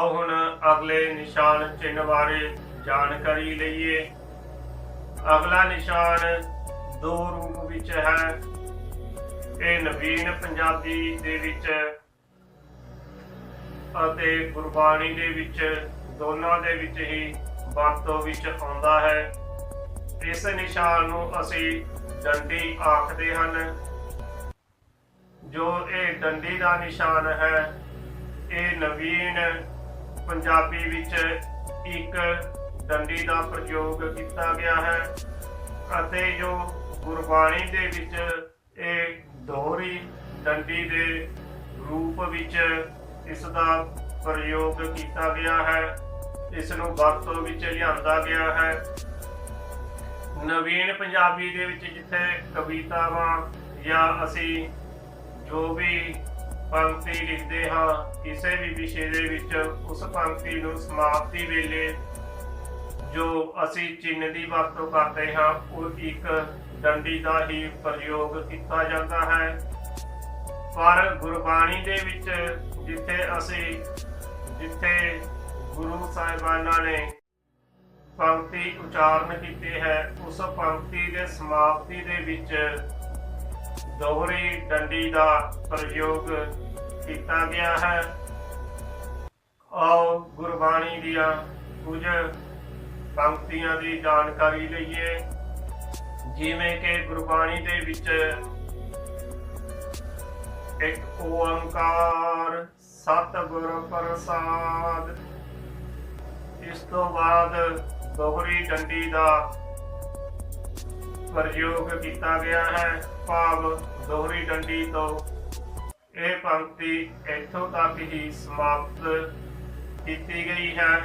ਹੁਣ ਅਗਲੇ ਨਿਸ਼ਾਨ ਚਿੰਨ੍ਹ ਬਾਰੇ ਜਾਣਕਾਰੀ ਲਈਏ। ਅਗਲਾ ਨਿਸ਼ਾਨ ਦੋ ਰੂਪ ਵਿੱਚ ਹੈ। ਇਹ ਨਵੀਨ ਪੰਜਾਬੀ ਦੇ ਵਿੱਚ ਅਤੇ ਗੁਰਬਾਣੀ ਦੇ ਵਿੱਚ, ਦੋਨਾਂ ਦੇ ਵਿੱਚ ਹੀ ਵਰਤੋਂ ਵਿੱਚ ਆਉਂਦਾ ਹੈ। ਇਸ ਨਿਸ਼ਾਨ ਨੂੰ ਅਸੀਂ ਡੰਡੀ ਆਖਦੇ ਹਨ। ਜੋ ਇਹ ਡੰਡੀ ਦਾ ਨਿਸ਼ਾਨ ਹੈ, ਇਹ ਨਵੀਨ ਪੰਜਾਬੀ ਵਿੱਚ ਇੱਕ ਡੰਡੀ ਦਾ ਪ੍ਰਯੋਗ ਕੀਤਾ ਗਿਆ ਹੈ ਅਤੇ ਜੋ ਗੁਰਬਾਣੀ ਦੇ ਵਿੱਚ ਇਹ ਦੋਹਰੀ ਡੰਡੀ ਦੇ ਰੂਪ ਵਿੱਚ ਇਸ ਦਾ ਪ੍ਰਯੋਗ ਕੀਤਾ ਗਿਆ ਹੈ ਇਸ ਨੂੰ ਵਰਤੋਂ ਵਿੱਚ ਲਿਆਂਦਾ ਗਿਆ ਹੈ। ਨਵੀਨ ਪੰਜਾਬੀ ਦੇ ਵਿੱਚ ਜਿੱਥੇ ਕਵਿਤਾਵਾਂ ਜਾਂ ਅਸੀਂ ਜੋ ਵੀ ਪੰਕਤੀ ਲਿਖਦੇ ਹਾਂ। ਕਿਸੇ ਵੀ ਵਿਸ਼ੇ ਦੇ ਵਿੱਚ ਉਸ ਪੰਕਤੀ ਨੂੰ ਸਮਾਪਤੀ ਵੇਲੇ ਜੋ ਅਸੀਂ ਚਿੰਨ੍ਹ ਦੀ ਵਰਤੋਂ ਕਰਦੇ ਹਾਂ, ਉਹ ਇੱਕ ਡੰਡੀ ਦਾ ਹੀ ਪ੍ਰਯੋਗ ਕੀਤਾ ਜਾਂਦਾ ਹੈ। ਪਰ ਗੁਰਬਾਣੀ ਦੇ ਵਿੱਚ ਜਿੱਥੇ ਅਸੀਂ, ਜਿੱਥੇ ਗੁਰੂ ਸਾਹਿਬਾਨਾਂ ਨੇ ਪੰਕਤੀ ਉਚਾਰਨ ਕੀਤੇ ਹੈ, ਉਸ ਪੰਕਤੀ ਦੇ ਸਮਾਪਤੀ ਦੇ ਵਿੱਚ ਦੋਹਰੀ ਡੰਡੀ ਦਾ ਪ੍ਰਯੋਗ ਕੀਤਾ ਗਿਆ ਹੈ। ਆਓ ਗੁਰਬਾਣੀ ਦੀਆਂ ਕੁਝ ਪੰਕਤੀਆਂ ਦੀ ਜਾਣਕਾਰੀ ਲਈਏ। ਜਿਵੇਂ ਕਿ ਗੁਰਬਾਣੀ ਦੇ ਵਿੱਚ ਇੱਕ ਓੰਕਾਰ ਸਤਿਗੁਰ ਪ੍ਰਸਾਦ, ਇਸ ਤੋਂ ਬਾਅਦ ਦੋਹਰੀ ਡੰਡੀ ਦਾ ਪ੍ਰਯੋਗ ਕੀਤਾ ਗਿਆ ਹੈ, ਭਾਵ ਦੋਹਰੀ ਡੰਡੀ ਤੋਂ। ਇਹ ਪੰਕਤੀ ਇੱਥੋਂ ਤੱਕ ਹੀ ਸਮਾਪਤ ਕੀਤੀ ਗਈ ਹੈ,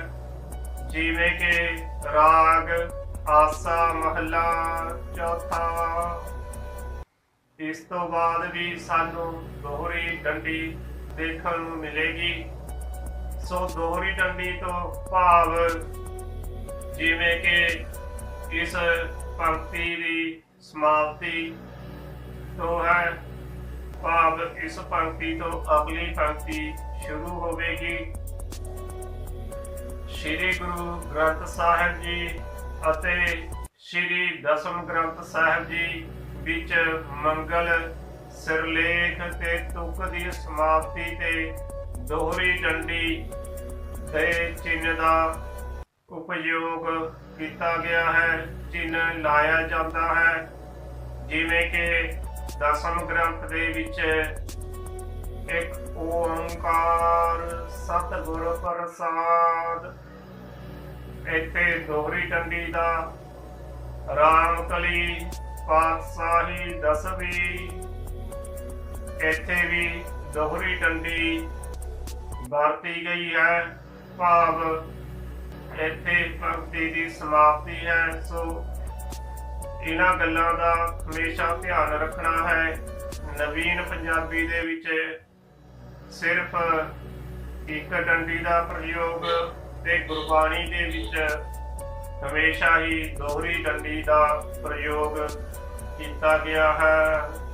ਜਿਵੇਂ ਕਿ ਰਾਗ, ਆਸਾ, ਮਹਲਾ, ਚੌਥਾ। ਇਸ ਤੋਂ ਬਾਅਦ ਵੀ ਸਾਨੂੰ ਦੋਹਰੀ ਡੰਡੀ ਦੇਖਣ ਨੂੰ ਮਿਲੇਗੀ। ਸੋ ਦੋਹਰੀ ਡੰਡੀ ਤੋਂ ਭਾਵ ਜਿਵੇਂ ਕਿ ਇਸ ਪੰਕਤੀ ਦੀ ਸਮਾਪਤੀ ਤੋਂ ਹੈ। ਭਾਵ ਇਸ ਪੰਕਤੀ ਤੋਂ ਅਗਲੀ ਪੰਕਤੀ ਸ਼ੁਰੂ ਹੋਵੇਗੀ। ਸ੍ਰੀ ਗੁਰੂ ਗ੍ਰੰਥ ਸਾਹਿਬ ਜੀ ਅਤੇ ਸ੍ਰੀ ਦਸਮ ਗ੍ਰੰਥ ਸਾਹਿਬ ਜੀ ਵਿੱਚ ਮੰਗਲ ਸਿਰਲੇਖ ਤੇ ਤੁਕ ਦੀ ਸਮਾਪਤੀ ਤੇ ਦੋਹਰੀ ਡੰਡੀ ਦੇ ਚਿੰਨ ਦਾ ਉਪਯੋਗ ਕੀਤਾ ਗਿਆ ਹੈ ਚਿੰਨ੍ਹ ਲਾਇਆ ਜਾਂਦਾ ਹੈ। ਜਿਵੇਂ ਕਿ ਦਸਮ ਗ੍ਰੰਥ ਦੇ ਵਿੱਚ ਇੱਕ ਓੰਕਾਰ ਸਤਿਗੁਰ ਪ੍ਰਸਾਦ, ਇੱਥੇ ਦੋਹਰੀ ਡੰਡੀ ਦਾ ਰਾਮਕਲੀ ਪਾਤਸ਼ਾਹੀ ਦਸਵੀਂ, ਇੱਥੇ ਵੀ ਦੋਹਰੀ ਡੰਡੀ ਵਰਤੀ ਗਈ ਹੈ। ਭਾਵ ਇੱਥੇ ਪੰਕਤੀ ਦੀ ਸਮਾਪਤੀ ਹੈ, ਸੋ ਇਹਨਾਂ ਗੱਲਾਂ ਦਾ ਹਮੇਸ਼ਾ ਧਿਆਨ ਰੱਖਣਾ ਹੈ। ਨਵੀਨ ਪੰਜਾਬੀ ਦੇ ਵਿੱਚ ਸਿਰਫ ਇੱਕ ਡੰਡੀ ਦਾ ਪ੍ਰਯੋਗ ਤੇ ਗੁਰਬਾਣੀ ਦੇ ਵਿੱਚ ਹਮੇਸ਼ਾ ਹੀ ਦੋਹਰੀ ਡੰਡੀ ਦਾ ਪ੍ਰਯੋਗ ਕੀਤਾ ਗਿਆ ਹੈ।